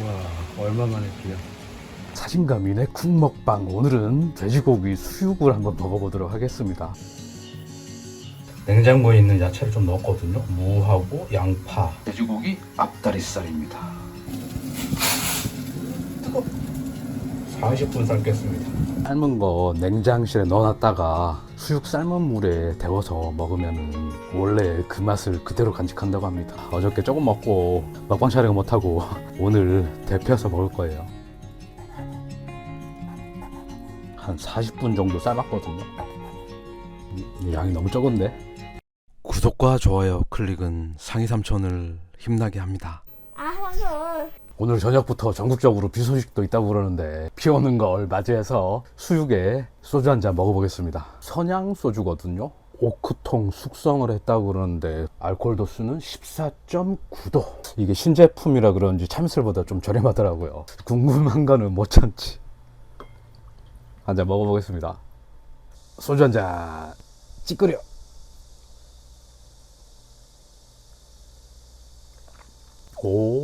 우와 얼마만에 비야 자신감 있네 쿡 먹방 오늘은 돼지고기 수육을 한번 먹어보도록 하겠습니다. 냉장고에 있는 야채를 좀 넣었거든요. 무하고 양파. 돼지고기 앞다리살입니다. 뜨거 40분 삶겠습니다. 삶은 거 냉장실에 넣어놨다가 수육 삶은 물에 데워서 먹으면 원래 그 맛을 그대로 간직한다고 합니다. 어저께 조금 먹고 먹방 촬영 못하고 오늘 데펴서 먹을 거예요. 한 40분 정도 삶았거든요. 이- 양이 너무 적은데? 구독과 좋아요 클릭은 상위 삼촌을 힘나게 합니다. 아, 삼촌. 오늘 저녁부터 전국적으로 비 소식도 있다고 그러는데 비 오는 걸 맞이해서 수육에 소주 한 잔 먹어보겠습니다. 선양 소주거든요. 오크통 숙성을 했다고 그러는데 알코올 도수는 14.9도. 이게 신제품이라 그런지 참이슬보다 좀 저렴하더라고요. 궁금한 거는 못 참지. 한 잔 먹어보겠습니다. 소주 한 잔 찌끄려. 오,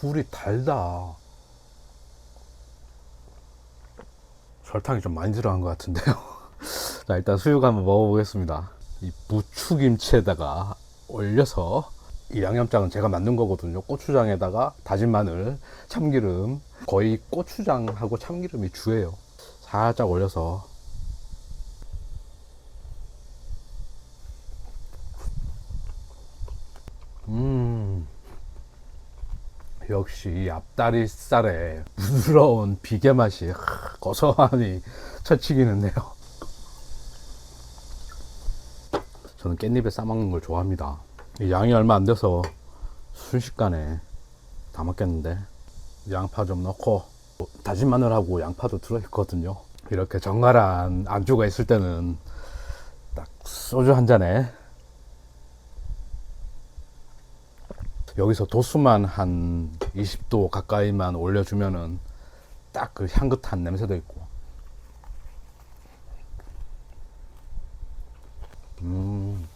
술이 달다. 설탕이 좀 많이 들어간 것 같은데요. 자, 일단 수육 한번 먹어보겠습니다. 이 부추김치에다가 올려서 이 양념장은 제가 만든 거거든요. 고추장에다가 다진 마늘, 참기름, 거의 고추장하고 참기름이 주예요. 살짝 올려서 역시 이 앞다리살의 부드러운 비계 맛이 하, 고소하니 처치기는데요. 저는 깻잎에 싸먹는 걸 좋아합니다. 이 양이 얼마 안 돼서 순식간에 다 먹겠는데 양파 좀 넣고 다진 마늘하고 양파도 들어있거든요. 이렇게 정갈한 안주가 있을 때는 딱 소주 한 잔에 여기서 도수만 한 20도 가까이만 올려주면은 딱 그 향긋한 냄새도 있고. 음,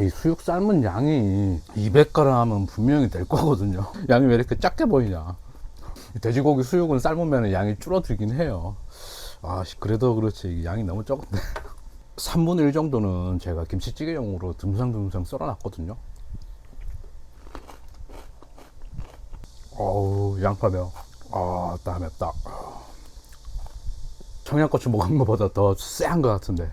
이 수육 삶은 양이 200g은 분명히 될 거거든요. 양이 왜 이렇게 작게 보이냐. 돼지고기 수육은 삶으면 양이 줄어들긴 해요. 아, 씨, 그래도 그렇지. 양이 너무 적은데. 3분의 1 정도는 제가 김치찌개용으로 듬성듬성 썰어놨거든요. 어우 양파 매워 아 땀에 딱. 청양고추 먹은 것보다 더 쎄한 것 같은데.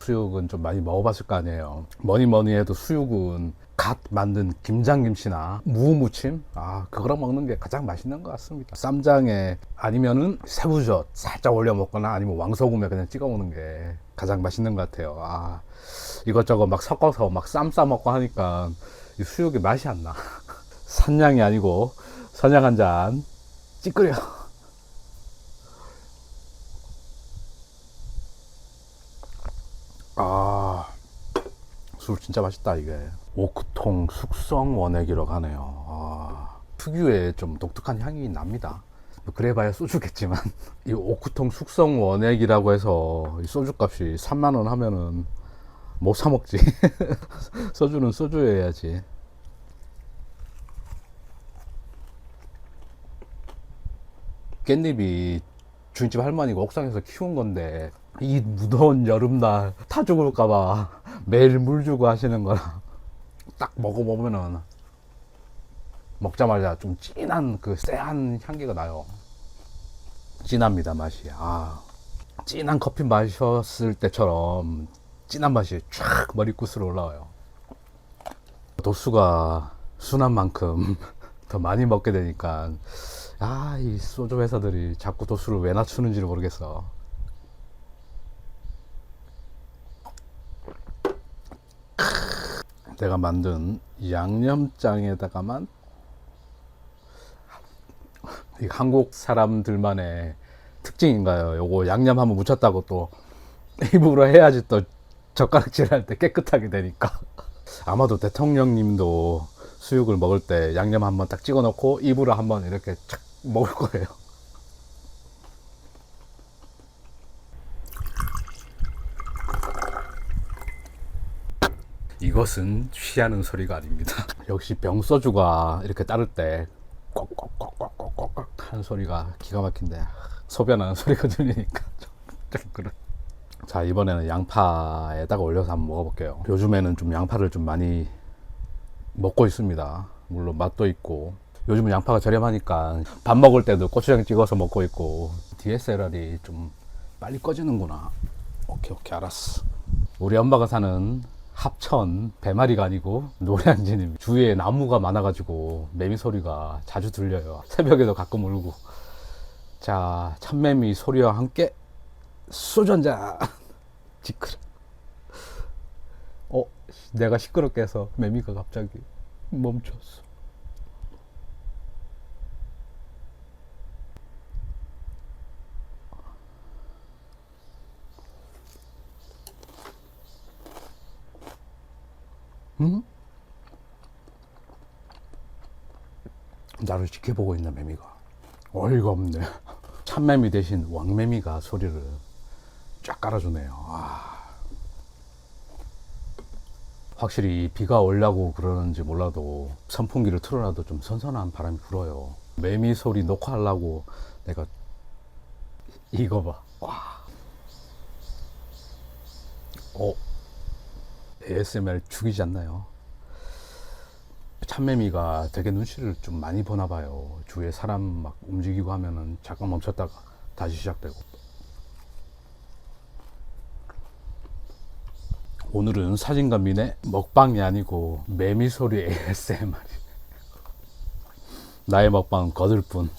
수육은 좀 많이 먹어봤을 거 아니에요. 뭐니 뭐니 해도 수육은 갓 만든 김장김치나 무무침? 아 그거랑 먹는 게 가장 맛있는 것 같습니다. 쌈장에 아니면은 새우젓 살짝 올려 먹거나 아니면 왕소금에 그냥 찍어 먹는 게 가장 맛있는 것 같아요. 아 이것저것 막 섞어서 막 쌈 싸 먹고 하니까 이 수육이 맛이 안 나. 산양이 아니고 선양 한 잔 찌끄려. 아, 술 진짜 맛있다 이게. 오크통 숙성 원액이라고 하네요. 아, 특유의 좀 독특한 향이 납니다. 뭐 그래봐야 소주겠지만 이 오크통 숙성 원액이라고 해서 이 소주 값이 3만 원 하면은 못 사 먹지. 소주는 소주여야지. 깻잎이 주인집 할머니가 옥상에서 키운 건데 이 무더운 여름날 타 죽을까봐 매일 물 주고 하시는 거라 딱 먹어보면은 먹자마자 좀 진한 그 쎄한 향기가 나요. 진합니다 맛이. 아 진한 커피 마셨을 때처럼 진한 맛이 쫙 머리끝으로 올라와요. 도수가 순한 만큼 더 많이 먹게 되니까 아, 이 소주 회사들이 자꾸 도수를 왜 낮추는지를 모르겠어. 내가 만든 양념장에다가만 이 한국 사람들만의 특징인가요? 요거 양념 한번 묻혔다고 또 입으로 해야지 또 젓가락질 할 때 깨끗하게 되니까. 아마도 대통령님도 수육을 먹을 때 양념 한번 딱 찍어 놓고 입으로 한번 이렇게 착 먹을 거예요. 이것은 취하는 소리가 아닙니다. 역시 병소주가 이렇게 따를 때 꼭꼭꼭꼭꼭꼭 하는 소리가 기가 막힌데 소변하는 소리가 들리니까 좀, 좀 그래. 자 이번에는 양파에다가 올려서 한번 먹어볼게요. 요즘에는 좀 양파를 좀 많이 먹고 있습니다. 물론 맛도 있고 요즘은 양파가 저렴하니까 밥 먹을 때도 고추장 찍어서 먹고 있고 DSLR이 좀 빨리 꺼지는구나. 오케이 오케이 알았어. 우리 엄마가 사는 합천 배마리가 아니고 노량진입니다. 주위에 나무가 많아가지고 매미 소리가 자주 들려요. 새벽에도 가끔 울고. 자 참매미 소리와 함께 잔. 지크라. 어 내가 시끄럽게 해서 매미가 갑자기 멈췄어. 응? 나를 지켜보고 있는 매미가 어이가 없네. 참매미 대신 왕매미가 소리를 쫙 깔아주네요. 아. 확실히 비가 오려고 그러는지 몰라도 선풍기를 틀어놔도 좀 선선한 바람이 불어요. 매미 소리 녹화하려고 내가 이거 봐. 와. 어. ASMR 죽이지 않나요? 참매미가 되게 눈치를 좀 많이 보나 봐요. 주위에 사람 막 움직이고 하면은 잠깐 멈췄다가 다시 시작되고. 오늘은 사진과 민의 먹방이 아니고 매미 소리 ASMR. 나의 먹방 거들 뿐.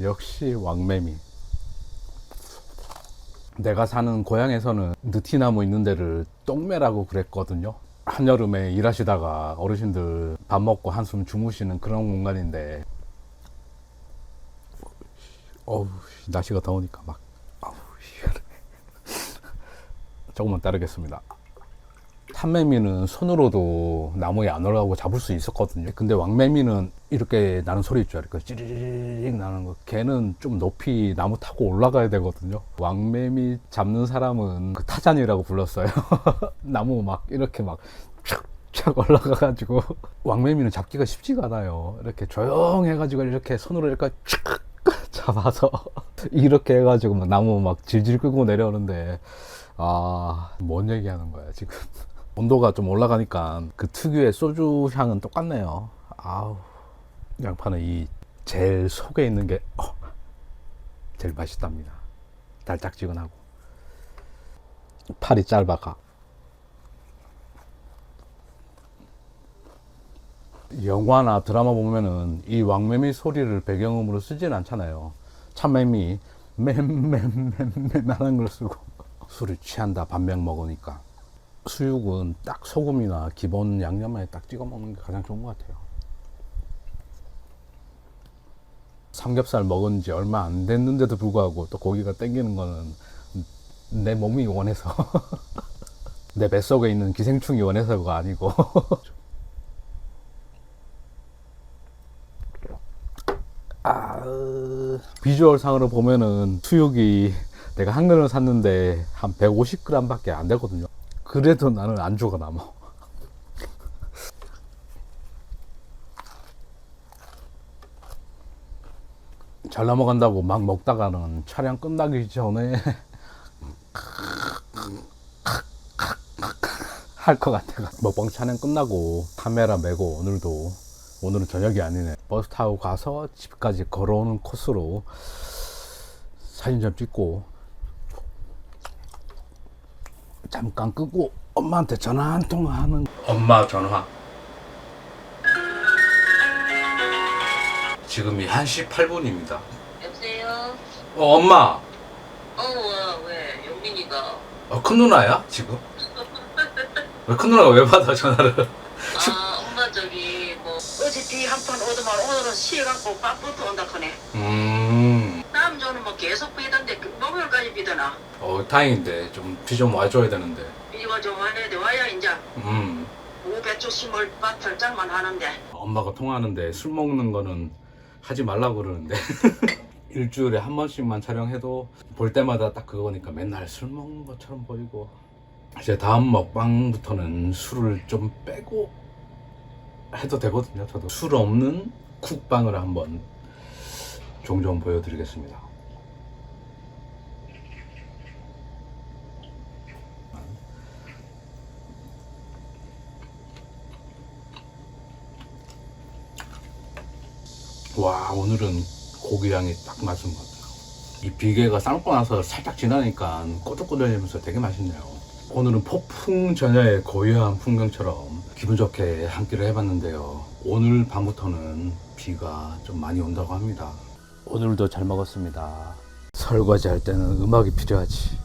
역시 왕매미. 내가 사는 고향에서는 느티나무 있는 데를 똥매라고 그랬거든요. 한여름에 일하시다가 어르신들 밥 먹고 한숨 주무시는 그런 공간인데, 어우, 날씨가 더우니까 막, 어우. 조금만 따르겠습니다. 참매미는 손으로도 나무에 안 올라가고 잡을 수 있었거든요. 근데 왕매미는 이렇게 나는 소리 있죠. 이렇게 찌리릭 나는 거. 걔는 좀 높이 나무 타고 올라가야 되거든요. 왕매미 잡는 사람은 그 타잔이라고 불렀어요. 나무 막 이렇게 막 촥촥 올라가가지고 왕매미는 잡기가 쉽지가 않아요. 이렇게 조용해가지고 이렇게 손으로 이렇게 촥 잡아서 이렇게 해가지고 막 나무 막 질질 끌고 내려오는데 아, 뭔 얘기하는 거야, 지금. 온도가 좀 올라가니까 그 특유의 소주 향은 똑같네요. 아우, 양파는 이 제일 속에 있는 게 어, 제일 맛있답니다. 달짝지근하고. 팔이 짧아가. 영화나 드라마 보면은 이 왕매미 소리를 배경음으로 쓰진 않잖아요. 참매미 맴맴맴맴 하는 걸 쓰고 술을 취한다 반병 먹으니까 수육은 딱 소금이나 기본 양념에 딱 찍어 먹는 게 가장 좋은 것 같아요. 삼겹살 먹은 지 얼마 안 됐는데도 불구하고 또 고기가 땡기는 거는 내 몸이 원해서 내 뱃속에 있는 기생충이 원해서가 아니고 아, 비주얼 상으로 보면은 수육이 내가 한 그릇 샀는데 한 150g 밖에 안 되거든요. 그래도 나는 안주가 남아. 잘 넘어간다고 막 먹다가는 촬영 끝나기 전에 할 것 같아가 먹방 촬영 끝나고 카메라 메고 오늘도 오늘은 저녁이 아니네 버스 타고 가서 집까지 걸어오는 코스로 사진 좀 찍고 잠깐 끄고 엄마한테 전화 한 통 하는 엄마 전화 지금이 1시 8분입니다 여보세요? 어 엄마 어, 왜, 왜? 영민이가. 어, 큰 누나야 지금? 왜 큰 누나가 왜 받아 전화를 아, 엄마 저기, 뭐, 어제 한판 오더만 오늘은 쉬어갖고 밥부터 온다 하네. 음 주는 뭐 계속 비던데, 그 목요일까지 비더나. 어, 다행인데 좀 비 좀 와줘야 되는데 이거 좀 와야 돼. 와야 이제 음 무배추 심을 밭 결장만 하는데. 엄마가 통화하는데 술 먹는 거는 하지 말라고 그러는데 일주일에 한 번씩만 촬영해도 볼 때마다 딱 그거니까 맨날 술 먹는 것처럼 보이고 이제 다음 먹방부터는 술을 좀 빼고 해도 되거든요. 저도 술 없는 쿡방을 한번 종종 보여드리겠습니다. 와 오늘은 고기 향이 딱 맞은 것 같아요. 이 비계가 삶고 나서 살짝 지나니까 꼬들꼬들하면서 되게 맛있네요. 오늘은 폭풍 전야의 고요한 풍경처럼 기분 좋게 한 끼를 해봤는데요. 오늘 밤부터는 비가 좀 많이 온다고 합니다. 오늘도 잘 먹었습니다. 설거지 할 때는 음악이 필요하지.